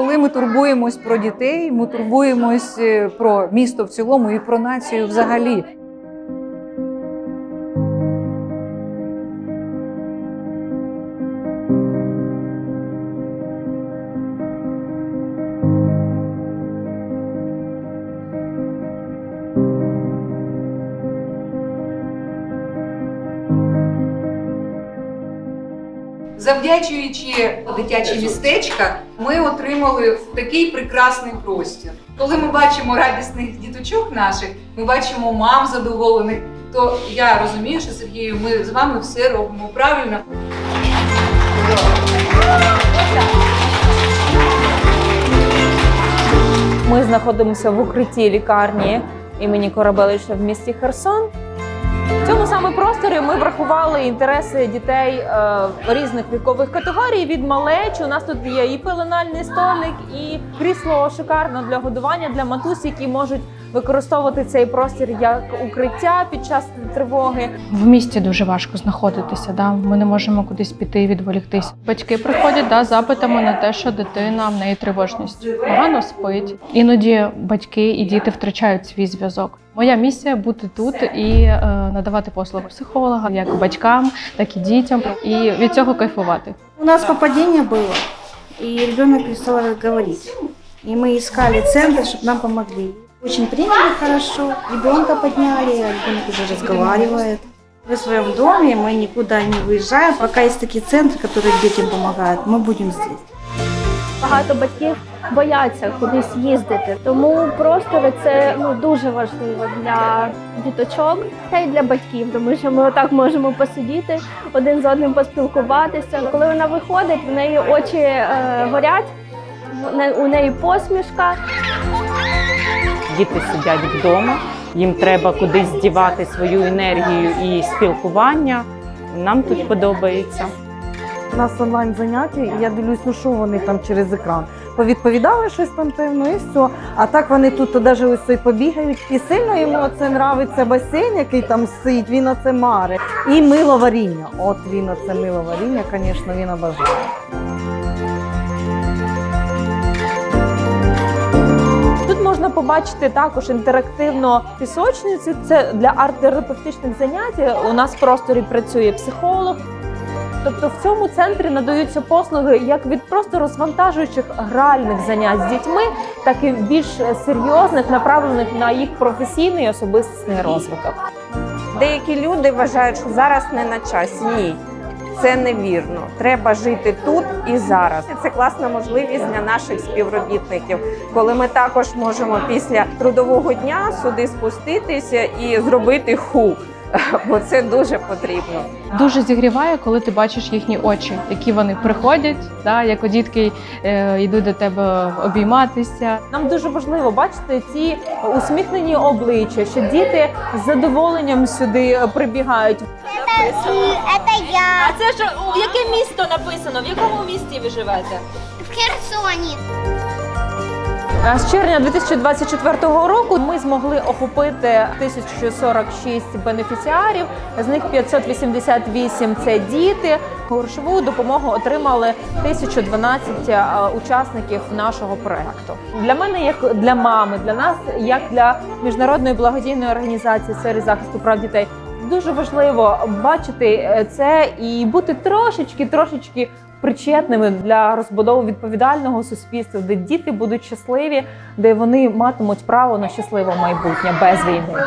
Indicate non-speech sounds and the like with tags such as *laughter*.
Коли ми турбуємось про дітей, ми турбуємось е, про місто в цілому і про націю взагалі. Завдячуючи дитячі містечка, ми отримали такий прекрасний простір. Коли ми бачимо радісних діточок наших, ми бачимо мам задоволених, то я розумію, що Сергію, ми з вами все робимо правильно. Ми знаходимося в укритті лікарні імені Корабелича в місті Херсон. В цьому саме просторі ми врахували інтереси дітей е, різних вікових категорій від малечі. У нас тут є і пеленальний столик, і крісло шикарне для годування для матусь, які можуть використовувати цей простір як укриття під час тривоги. В місті дуже важко знаходитися. Да? Ми не можемо кудись піти і відволіктись. Батьки приходять да, запитами на те, що дитина в неї тривожність погано спить. Іноді батьки і діти втрачають свій зв'язок. Моя місія бути тут і е, надавати послуги психолога як батькам, так і дітям, і від цього кайфувати. У нас попадение было, и ребенок перестал говорить. И мы искали центр, чтобы нам помогли. Очень приняли хорошо, ребенка подняли, а ребенок уже разговаривает. Мы в своем доме, мы никуда не выезжаем. Пока есть такие центры, которые детям помогают, мы будем здесь. Багато батьків бояться кудись їздити, тому простори це ну дуже важливо для діточок та й для батьків, тому що ми отак можемо посидіти один з одним поспілкуватися. Коли вона виходить, в неї очі е, горять, у неї посмішка. Діти сидять вдома, їм треба кудись дівати свою енергію і спілкування. Нам тут подобається. У нас онлайн заняття, і я дивлюсь, ну що вони там через екран. Повідповідали щось там певно, і все. А так вони тут навіть ось цей побігають. І сильно йому оце нравиться басейн, який там стоїть, він оце маре. І мило варіння. От він оце мило варіння, звісно, він обожає. Тут можна побачити також інтерактивну пісочницю. Це для арт-терапевтичних занять. У нас в просторі працює психолог. Тобто в цьому центрі надаються послуги як від просто розвантажуючих гральних занять з дітьми, так і більш серйозних, направлених на їх професійний і особистісний розвиток. Деякі люди вважають, що зараз не на часі. Ні, це невірно. Треба жити тут і зараз. Це класна можливість для наших співробітників, коли ми також можемо після трудового дня сюди спуститися і зробити ху. *laughs* Бо це дуже потрібно. Дуже зігріває, коли ти бачиш їхні очі, які вони приходять, да, як дітки е, йдуть до тебе обійматися. Нам дуже важливо бачити ці усміхнені обличчя, що діти з задоволенням сюди прибігають. Это я А це ж яке місто написано? В якому місті ви живете? в Херсоне. З червня 2024 року ми змогли охопити 1046 бенефіціарів. З них 588 – це діти. Грошову допомогу отримали 1012 е, учасників нашого проекту. Для мене, як для мами, для нас, як для міжнародної благодійної організації в захисту прав дітей. Дуже важливо бачити е, це і бути трошечки, трошечки причетними для розбудови відповідального суспільства, де діти будуть щасливі, де вони матимуть право на щасливе майбутнє без війни.